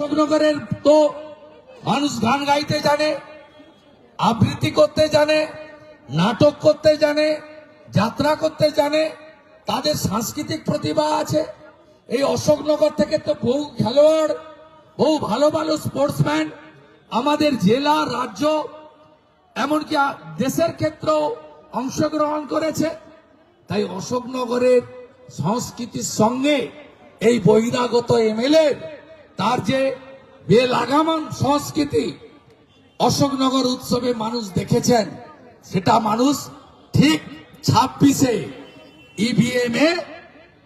অশোকনগরের তো মানুষ গান গাইতে জানে, আবৃত্তি করতে জানে, নাটক করতে জানে, যাত্রা করতে জানে, তাদের সাংস্কৃতিক প্রতিভা আছে। এই অশোকনগর থেকে তো বহু খেলোয়াড়, বহু ভালো ভালো স্পোর্টসম্যান আমাদের জেলা, রাজ্য, এমনকি দেশের ক্ষেত্রেও অংশগ্রহণ করেছে। তাই অশোকনগরের সংস্কৃতির সঙ্গে এই বহিরাগত এমএলএ তার যে বেলাগামন সংস্কৃতি অশোকনগর উৎসবে মানুষ দেখেছেন, সেটা মানুষ ঠিক ছাব্বিশে ইভিএম এ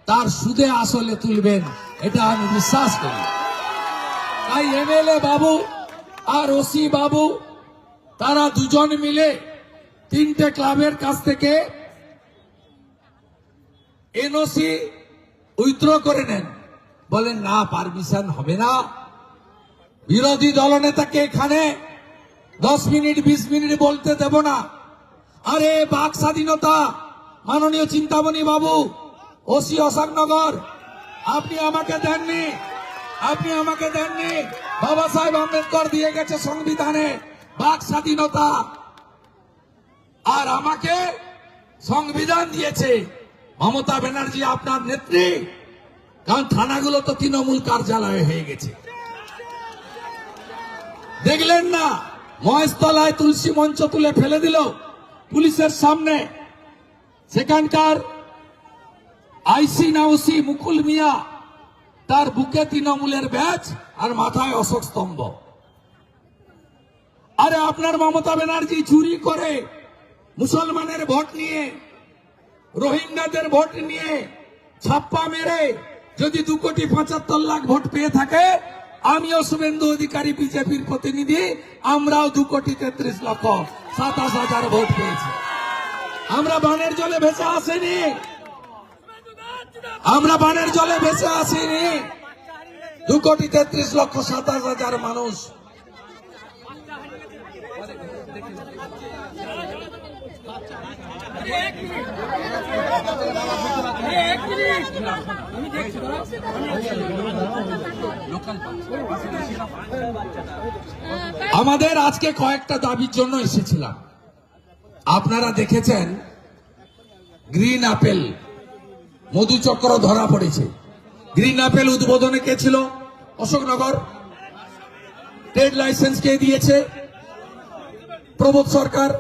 তার সুদে আসলে তুলবেন, এটা আমি বিশ্বাস করি। তাই এমএলএ বাবু আর ওসি বাবু, তারা দুজন মিলে তিনটে ক্লাবের কাছ থেকে এনওসি উইথড্র করে নেন। বলেন, না, পারমিশন হবে না। বিরোধী দলনেতাকে এখানে দশ মিনিট, বিশ মিনিট বলতে দেব না। আরে, বাক স্বাধীনতা, মাননীয় চিন্তামণি বাবু, ওসি অশোকনগর, আপনি আমাকে দেননি, আপনি আমাকে দেননি। বাবা সাহেব আম্বেদকর দিয়ে গেছে সংবিধানে, বাক স্বাধীনতা। আর আমাকে সংবিধান দিয়েছে। মমতা ব্যানার্জি আপনার নেত্রী। কারণ থানাগুলো তো তৃণমূল কার্যালয় হয়ে গেছে। দেখলেন না, মহেশতলায় তুলসী মঞ্চ তুলে ফেলে দিল পুলিশের সামনে। সেখানকার আইসি নাউসি মুকুল মিয়া, তার বুকে তৃণমূলের ব্যাচ আর মাথায় অশোক স্তম্ভ। আরে আপনার মমতা ব্যানার্জি চুরি করে মুসলমানের ভোট নিয়ে, রোহিঙ্গাদের ভোট নিয়ে, ছাপ্পা মেরে যদি দু কোটি পঁচাত্তর লাখ ভোট পেয়ে থাকে, আমিও শুভেন্দু অধিকারী বিজেপির প্রতিনিধি, আমরাও দু কোটি তেত্রিশ লক্ষ, সাতাশ হাজার ভোট পেয়েছি। আমরা বানের জলে ভেসে আসেনি। আমরা বানের জলে ভেসে আসিনি। দু কোটি তেত্রিশ লক্ষ, সাতাশ হাজার মানুষ। আমাদের আজকে কয়েকটা দাবির জন্য এসেছিলাম। আপনারা দেখেছেন, গ্রিন আপেল মধুচক্র ধরা পড়েছে। গ্রিন আপেল উদ্বোধনে কে ছিল? অশোকনগর। ট্রেড লাইসেন্স কে দিয়েছে? প্রবোধ সরকার।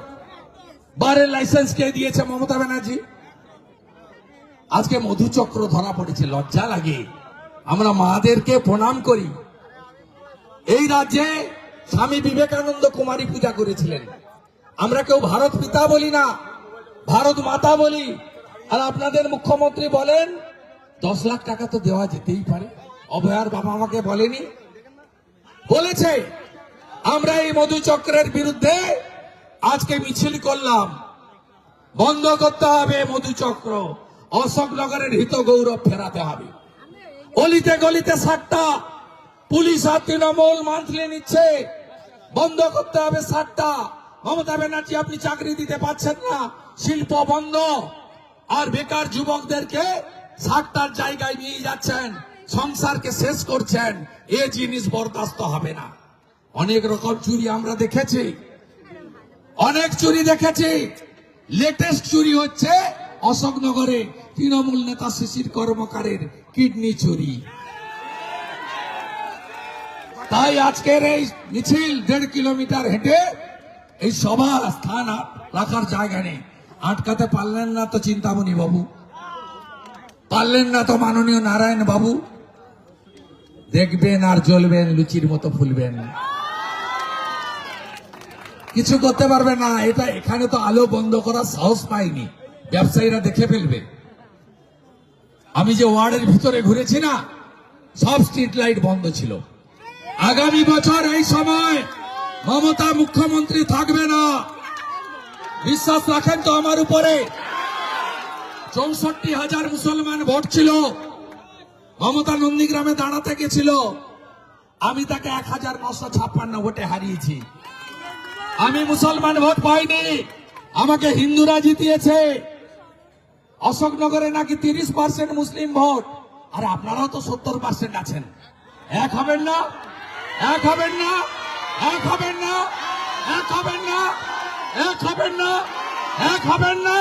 বারের লাইসেন্স কে দিয়েছে মমতা ব্যানার্জি? আজকে মধুচক্র ধরা পড়েছে, লজ্জা লাগে। আমরা মাদেরকে প্রণাম করি। এই রাজ্যে স্বামী বিবেকানন্দ কুমারী পূজা করেছিলেন। আমরা কেউ ভারত পিতা বলি না, ভারত মাতা বলি। আর আপনাদের মুখ্যমন্ত্রী বলেন, দশ লাখ টাকা তো দেওয়া যেতেই পারে। অভয়ার বাবা আমাকে বলেনি। বলেছে, আমরা এই মধুচক্রের বিরুদ্ধে আজকে মিছিল করলাম। বন্ধ করতে হবে মধুচক্র। অশোকনগরের হিত গৌরব ফেরাতে হবে। অলিতে গলিতে সাতটা, পুলিশ আর তৃণমূল মান্থলি নিচ্ছে। বন্ধ করতে হবে সাতটা। মমতা ব্যানার্জি আপনি চাকরি দিতে পারছেন না। শিল্প বন্ধ। আর বেকার যুবকদেরকে সাতটার জায়গায় নিয়ে যাচ্ছেন, সংসারকে শেষ করছেন। এ জিনিস বরদাস্ত হবে না। অনেক রকম চুরি আমরা দেখেছি। অনেক চুরি দেখেছি। লেটেস্ট চুরি হচ্ছে অশোকনগরে তৃণমূল নেতা শিশির কর্মকারের কিডনি চুরি। তাই আজকের এই মিছিল দেড় কিলোমিটার হেঁটে এই সভা স্থান রাখার জায়গা নেই। আটকাতে পারলেন না তো চিন্তামণি বাবু। পারলেন না তো মাননীয় নারায়ণ বাবু। দেখবেন আর জ্বলবেন, লুচির মতো ফুলবেন। কিছু করতে পারবে না, এটা এখানে তো আলো বন্ধ করার সাহস পাইনি। ব্যবসায়ীরা দেখে ফেলবে। আমি যে ওয়ার্ডের ভিতরে ঘুরেছি না, সব স্ট্রিট লাইট বন্ধ ছিল। আগামী বছর এই সময় মমতা মুখ্যমন্ত্রী থাকবে না। বিশ্বাস রাখেন তো আমার উপরে। চৌষট্টি হাজার মুসলমান ভোট ছিল। মমতা নন্দীগ্রামে দাঁড়াতে গেছিল। আমি তাকে এক হাজার নশো ছাপ্পান্ন ভোটে হারিয়েছি। আমি মুসলমান ভোট পাইনি। আমাকে হিন্দুরা জিতিয়েছে। অশোকনগরে নাকি তিরিশ পার্সেন্ট মুসলিম ভোট? আর আপনারাও তো সত্তর পার্সেন্ট আছেন। এক হবেন না? এক হবেন না? এক হবেন না? এক হবেন না? এক হবেন না? এক হবেন না?